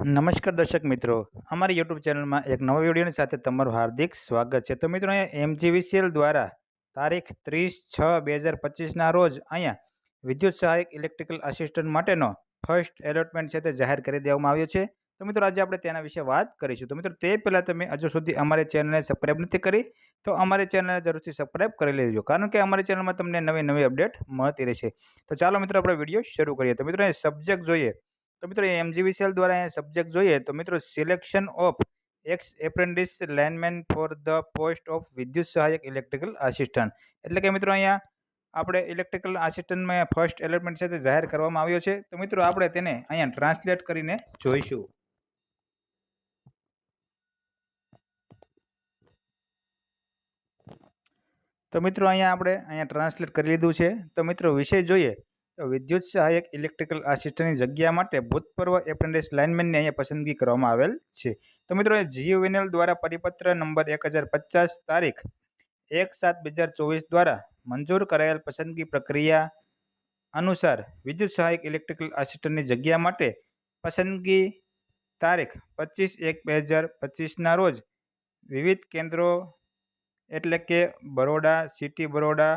નમસ્કાર દર્શક મિત્રો. અમારી યુટ્યુબ ચેનલમાં એક નવા વિડીયોની સાથે તમારું હાર્દિક સ્વાગત છે. તો મિત્રો, અહીંયા એમજીવીસીએલ દ્વારા તારીખ ત્રીસ છ બે હજાર પચીસના રોજ અહીંયા વિદ્યુત સહાયક ઇલેક્ટ્રિકલ આસિસ્ટન્ટ માટેનો ફર્સ્ટ એલોટમેન્ટ છે તે જાહેર કરી દેવામાં આવ્યો છે. તો મિત્રો, આજે આપણે તેના વિશે વાત કરીશું. તો મિત્રો, તે પહેલાં તમે હજુ સુધી અમારી ચેનલને સબસ્ક્રાઈબ નથી કરી, તો અમારી ચેનલને જરૂરથી સબસ્ક્રાઈબ કરી લેજો, કારણ કે અમારી ચેનલમાં તમને નવી નવી અપડેટ મળતી રહેશે. તો ચાલો મિત્રો, આપણે વીડિયો શરૂ કરીએ. તો મિત્રો સબ્જેક્ટ જોઈએ. તો મિત્રો એમજીવીસીએલ દ્વારા અહીંયા સબ્જેક્ટ જોઈએ તો મિત્રો selection of ex apprentice lineman for the post of વિદ્યુત સહાયક ઇલેક્ટ્રિકલ આસિસ્ટન્ટ એટલે કે મિત્રો અહીંયા આપણે ઇલેક્ટ્રિકલ આસિસ્ટન્ટમાં ફર્સ્ટ એલોટમેન્ટ છે તે જાહેર કરવામાં આવ્યો છે. તો મિત્રો આપણે તેને અહીંયા ટ્રાન્સલેટ કરીને જોઈશું. તો મિત્રો અહીંયા આપણે અહીંયા ટ્રાન્સલેટ કરી લીધું છે. તો મિત્રો વિષય જોઈએ. વિદ્યુત સહાયક ઇલેક્ટ્રિકલ આસિસ્ટન્ટની જગ્યા માટે ભૂતપૂર્વ એપ્રેન્ટિસ લાઇનમેનની અહીંયા પસંદગી કરવામાં આવેલ છે. તો મિત્રો જીયુવિનએલ દ્વારા પરિપત્ર નંબર એક હજાર પચાસ તારીખ એક સાત બે હજાર ચોવીસ દ્વારા મંજૂર કરાયેલ પસંદગી પ્રક્રિયા અનુસાર વિદ્યુત સહાયક ઇલેક્ટ્રિકલ આસિસ્ટન્ટની જગ્યા માટે પસંદગી તારીખ પચીસ એક બે હજાર પચીસના રોજ વિવિધ કેન્દ્રો એટલે કે Baroda, city Baroda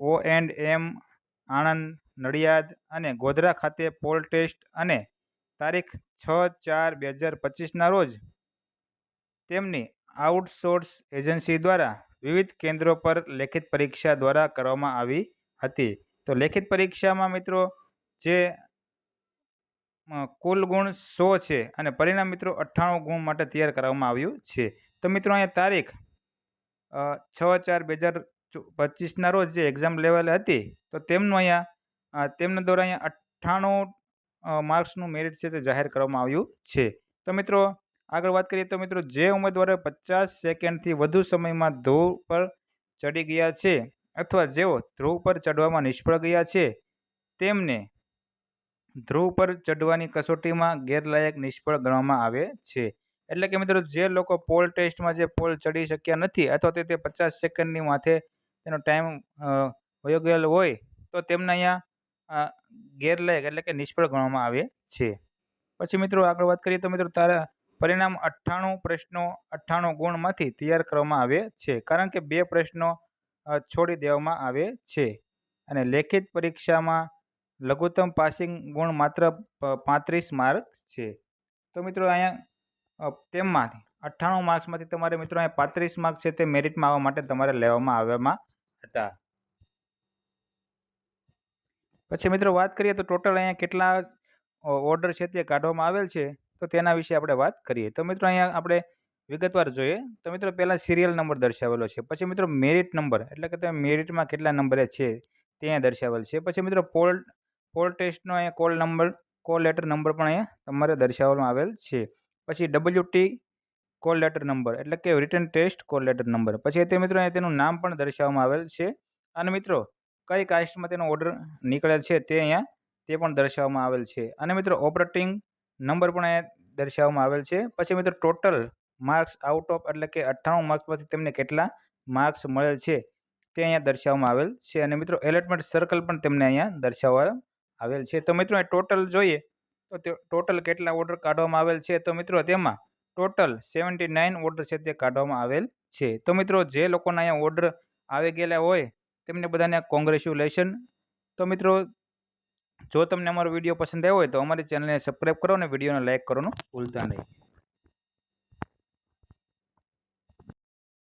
O and M, Anand, Nadiad અને ગોધરા ખાતે પોલ ટેસ્ટ અને તારીખ છ ચાર બે હજાર પચીસના રોજ તેમની આઉટસોર્સ એજન્સી દ્વારા વિવિધ કેન્દ્રો પર લેખિત પરીક્ષા દ્વારા કરવામાં આવી હતી. તો લેખિત પરીક્ષામાં મિત્રો જે કુલ ગુણ સો છે અને પરિણામ મિત્રો અઠ્ઠાણું ગુણ માટે તૈયાર કરવામાં આવ્યું છે. તો મિત્રો અહીંયા તારીખ છ ચાર બે હજાર પચીસના રોજ જે એક્ઝામ લેવલ હતી, તો તેમનું અહીંયા તેમના દ્વારા અહીંયા અઠ્ઠાણું માર્ક્સનું મેરિટ છે તે જાહેર કરવામાં આવ્યું છે. તો મિત્રો, આગળ વાત કરીએ તો મિત્રો, જે ઉમેદવારો પચાસ સેકન્ડથી વધુ સમયમાં ધ્રુવ પર ચડી ગયા છે, અથવા જેઓ ધ્રુવ પર ચડવામાં નિષ્ફળ ગયા છે, તેમને ધ્રુવ પર ચડવાની કસોટીમાં ગેરલાયક નિષ્ફળ ગણવામાં આવે છે. એટલે કે મિત્રો, જે લોકો પોલ ટેસ્ટમાં જે પોલ ચડી શક્યા નથી, અથવા તો પચાસ સેકન્ડની માથે તેનો ટાઈમ વયો ગયેલો હોય તો તેમને અહીંયા ગેરલાયક એટલે કે નિષ્ફળ ગણવામાં આવે છે. પછી મિત્રો આગળ વાત કરીએ તો મિત્રો તારા પરિણામ અઠ્ઠાણું પ્રશ્નો, અઠ્ઠાણું ગુણમાંથી તૈયાર કરવામાં આવે છે. કારણ કે બે પ્રશ્નો છોડી દેવામાં આવે છે. અને લેખિત પરીક્ષામાં લઘુત્તમ પાસિંગ ગુણ માત્ર પાંત્રીસ માર્ક છે. તો મિત્રો અહીંયા તેમાંથી અઠ્ઠાણું માર્ક્સમાંથી તમારે મિત્રો અહીંયા પાંત્રીસ માર્ક છે તે મેરિટમાં આવવા માટે તમારે લેવામાં આવ્યામાં હતા. પછી મિત્રો વાત કરીએ તો ટોટલ અહીંયા કેટલા ઓર્ડર છે તે કાઢવામાં આવેલ છે, તો તેના વિશે આપણે વાત કરીએ. તો મિત્રો અહીંયા આપણે વિગતવાર જોઈએ. તો મિત્રો પહેલાં સિરિયલ નંબર દર્શાવેલો છે. પછી મિત્રો મેરિટ નંબર એટલે કે તમે મેરિટમાં કેટલા નંબરે છે તે અહીંયા દર્શાવેલ છે. પછી મિત્રો પોલ પોલ ટેસ્ટનો અહીંયા call number call letter number પણ અહીંયા તમારે દર્શાવવામાં આવેલ છે. પછી W T call letter number એટલે કે return test call letter number પછી તે મિત્રો અહીંયા તેનું નામ પણ દર્શાવવામાં આવેલ છે. અને મિત્રો, કઈ કાસ્ટમાં તેનો ઓર્ડર નીકળેલ છે તે અહીંયા, તે પણ દર્શાવવામાં આવેલ છે. અને મિત્રો ઓપરેટિંગ નંબર પણ અહીંયા દર્શાવવામાં આવેલ છે. પછી મિત્રો ટોટલ માર્ક્સ આઉટ ઓફ એટલે કે અઠ્ઠાણું માર્ક્સમાંથી તેમને કેટલા માર્ક્સ મળેલ છે તે અહીંયા દર્શાવવામાં આવેલ છે. અને મિત્રો એલોટમેન્ટ સર્કલ પણ તેમને અહીંયા દર્શાવવામાં આવેલ છે. તો મિત્રો ટોટલ જોઈએ તે ટોટલ કેટલા ઓર્ડર કાઢવામાં આવેલ છે? તો મિત્રો, તેમાં ટોટલ સેવન્ટી નાઇન ઓર્ડર છે તે કાઢવામાં આવેલ છે. તો મિત્રો, જે લોકોના અહીંયા ઓર્ડર આવી ગયેલા હોય, તેમને બધાને કોંગ્રેચ્યુલેશન તો મિત્રો, જો તમને અમારો વીડિયો પસંદ આવ્યો હોય તો અમારી ચેનલને સબસ્ક્રાઈબ કરો અને વિડીયોને લાઇક કરવાનું ભૂલતા નહીં.